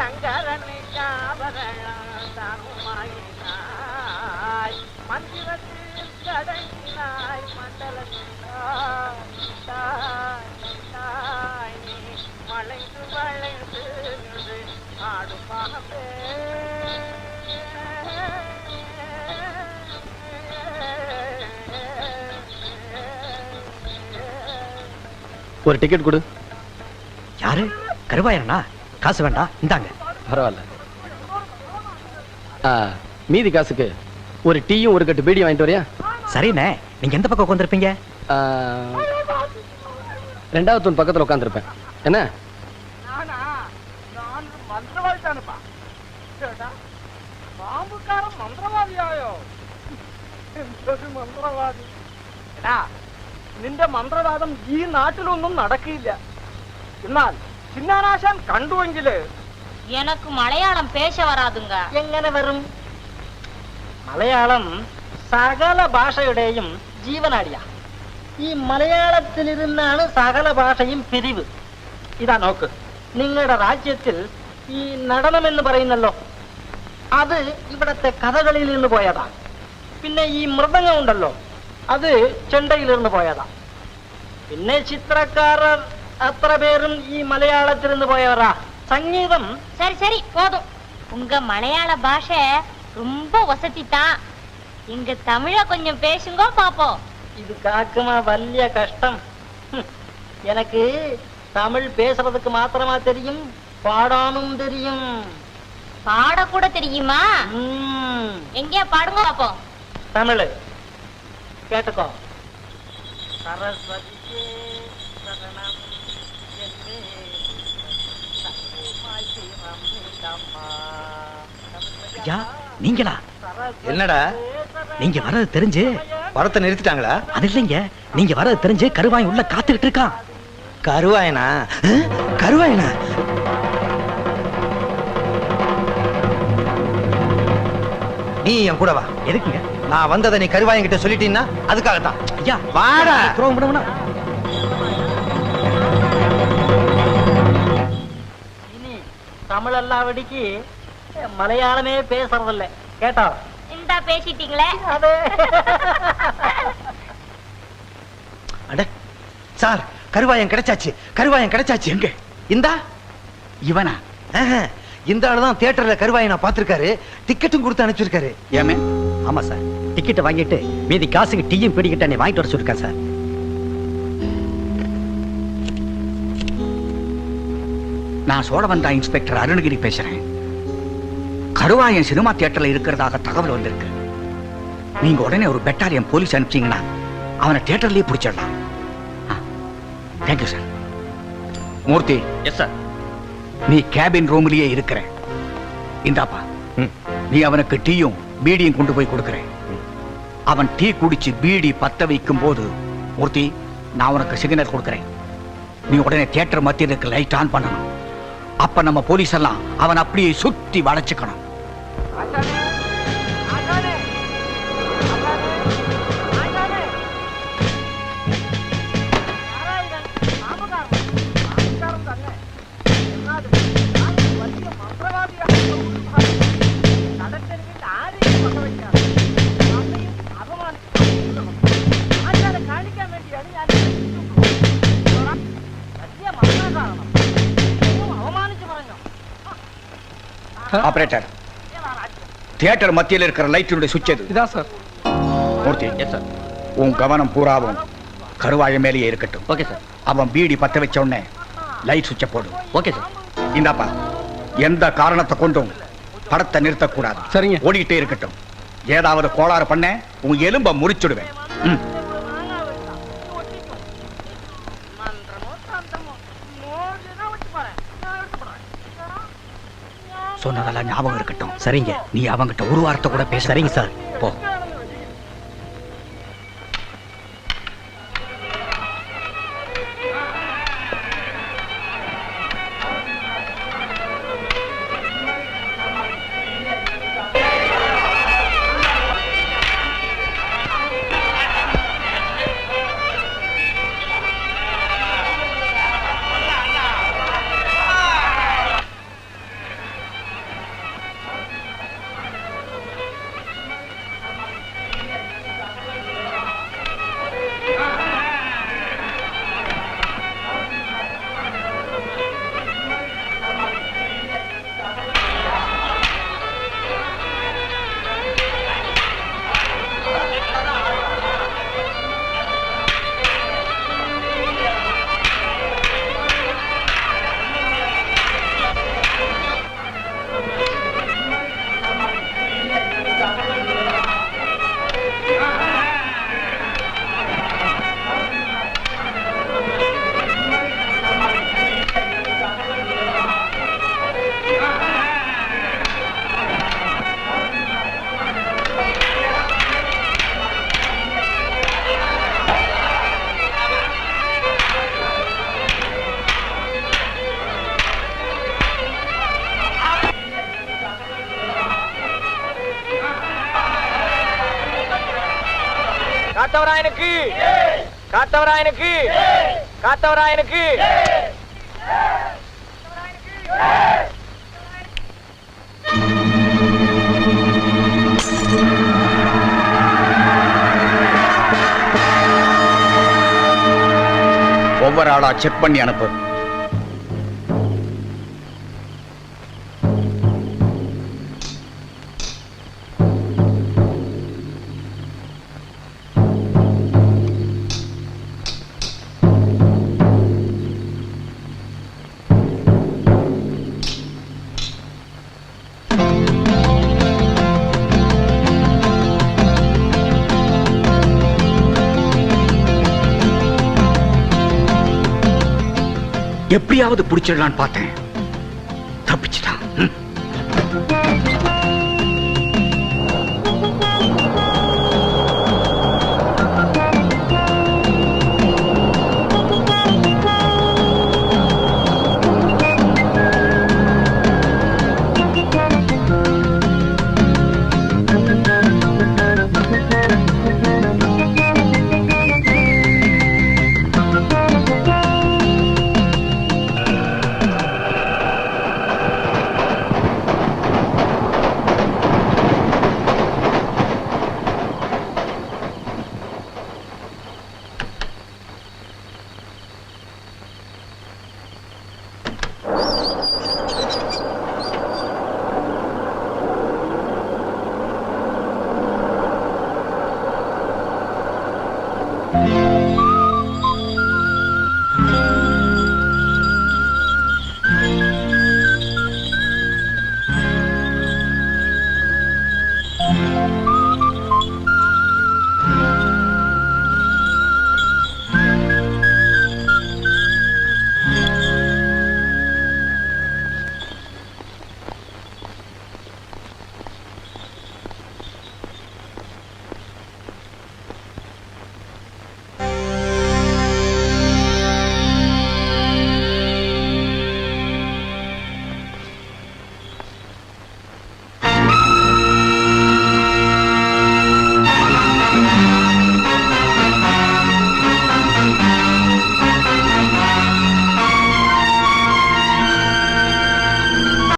சங்கரனை காவரணம் மந்திரத்தில் கடங்கினாய் மண்டலத்தினாய் தாய் தாய் வளைந்து வளைந்து ஆடும் பாகப்பே ஒரு டிக்கெட் கொடு யாரு கருவாயனா காசு வேண்டாம் இந்தாங்க பரவாயில்ல ஆ, மீதி காசுக்கு ஒரு டீயும் ஒரு கட்டு பீடியும் வாங்கிட்டு வரியா சரிண்ணே நீங்க எந்த பக்கம் உட்காந்துருப்பீங்க ஆ, ரெண்டாவது தூண் பக்கத்துல உட்காந்துருப்பேன் என்ன நானா நான் மந்திரவாதி தானப்பா ചേട്ടാ പാമ്പുകാരൻ മന്ത്രവാദിയായോ എന്തൊരു മന്ത്രവാദി എടാ നിന്റെ മന്ത്രവാദം ഈ നാട്ടിലൊന്നും നടക്കില്ല എന്നാൽ ചിന്നാനാശാൻ കണ്ടുവെങ്കില് எனக்கு മലയാളം പേശ വരാതുങ്ക എങ്ങനെ വരും മലയാളം സകല ഭാഷയുടെയും ജീവനാടിയാ ഈ മലയാളത്തിലിരുന്നാണ് സകല ഭാഷയും പിരിവ് ഇതാ നോക്ക് നിങ്ങളുടെ രാജ്യത്തിൽ ഈ നടനം എന്ന് പറയുന്നല്ലോ അത് ഇവിടത്തെ കഥകളിൽ നിന്ന് പോയതാ പിന്നെ ഈ മൃദംഗം ഉണ്ടല്ലോ അത് ചെണ്ടയിൽ നിന്ന് പോയതാ പിന്നെ ചിത്രക്കാരർ അത്ര പേരും ഈ മലയാളത്തിൽ നിന്ന് പോയവരാ സംഗീതം சரி சரி போதும் உங்க மலையாள பாஷை ரொம்ப வசதி தான் இங்க தமிழ கொஞ்சம் பேசுங்க பாப்போம் இது காக்குமா வல்லிய கஷ்டம் ஹம். எனக்கு தமிழ் பேசுறதுக்கு மாத்திரமா தெரியும் பாடானும் தெரியும் பாட கூட தெரியுமா ம், எங்கே பாடுங்க பாப்போம் தமிழ் கேட்டுக்கோ சரஸ்வதிக்கே சரணம் என்றே சர்வமாய் சிவமிதம்மா. ஐயா நீங்களா? என்னடா? நீங்க வர்றது தெரிஞ்சு? வரத்தை நிறுத்திட்டாங்களா? அது இல்லைங்க. நீங்க வர்றது தெரிஞ்சு கருவாய் உள்ள காத்துக்கிட்டு இருக்கான். கருவாயனா? கருவாயனா? நீ என் கூட வா. எதுக்குங்க? நான் வந்ததை நீ கருவாயன் கிட்ட சொல்லிட்டீன்னா அதுக்காகத்தான். ஐயா வாடா. தமிழல்லாவடிக்கு மலையாளமே பேசுறதில்ல. கேட்டா? இந்தா பேசிட்டீங்களே? அட சார் கருவாயன் கிடைச்சாச்சு கருவாயன் கிடைச்சாச்சு எங்க? இந்தா? இவனா? இந்த ஆளு தான் தியேட்டர்ல கருவாயனை பார்த்திருக்காரு டிக்கெட்டும் கொடுத்து அனுப்பிச்சிருக்காரு. ஏமே? ஆமா சார். டிக்கெட் வாங்கிட்டு மீதி காசுக்கு டீயும் பிடிக்கிட்ட நீ வாங்கிட்டு வர சொல்லிருக்கேன் சார். நான் சோழவந்தா இன்ஸ்பெக்டர் அருணகிரி பேசுறேன். கருவாயன் சினிமா தியேட்டர்ல இருக்கிறதாக தகவல் வந்திருக்கு. நீங்க உடனே ஒரு பெட்டாலியன் போலீஸ் அனுப்பிச்சீங்கன்னா அவனை தியேட்டர்லயே பிடிச்சிடலாம். Thank you sir Murthy yes sir நீ கேபின் ரூம்லயே இருக்கிற இந்தாப்பா. நீ அவனுக்கு டீயும் பீடியும் கொண்டு போய் கொடுக்கிறேன். அவன் டீ குடிச்சு பீடி பத்த வைக்கும் போது மூர்த்தி நான் உனக்கு சிக்னல் கொடுக்கிறேன். நீ உடனே தியேட்டர் மத்தியில் இருக்க லைட் ஆன் பண்ணணும். அப்ப நம்ம போலீஸ் எல்லாம் அவன் அப்படியே சுத்தி வளைச்சுக்கணும். ஆபரேட்டர் தியேட்டர் மத்தியில் இருக்கிற லைட்டினுடைய சுவிட்ச் எது? இதான் சார் மூர்த்தி எஸ் சார் உன் கவனம் பூராவும் கருவாய மேலேயே இருக்கட்டும். ஓகே சார் அவன் பீடி பத்த வச்ச உடனே லைட் சுவிட்ச போடு. ஓகே சார் இந்தாப்பா எந்த காரணத்தை கொண்டும் படத்தை நிறுத்தக்கூடாது. சரிங்க. ஓடிக்கிட்டே இருக்கட்டும். ஏதாவது கோளாறு பண்ண உன் எலும்ப முறிச்சுடுவேன். ம். சொன்னதெல்லாம் ஞாபகம் இருக்கட்டும். சரிங்க. நீ அவங்கிட்ட ஒரு வார்த்தை கூட பேச சரிங்க சார். போ. காத்தவராயனுக்கு காத்தவராயனுக்கு காத்தவராயனுக்கு ஒவ்வொரு ஆளா செக் பண்ணி அனுப்பு. எப்படியாவது பிடிச்சிடலான்னு பார்த்தேன். தப்பிச்சிட்டான்.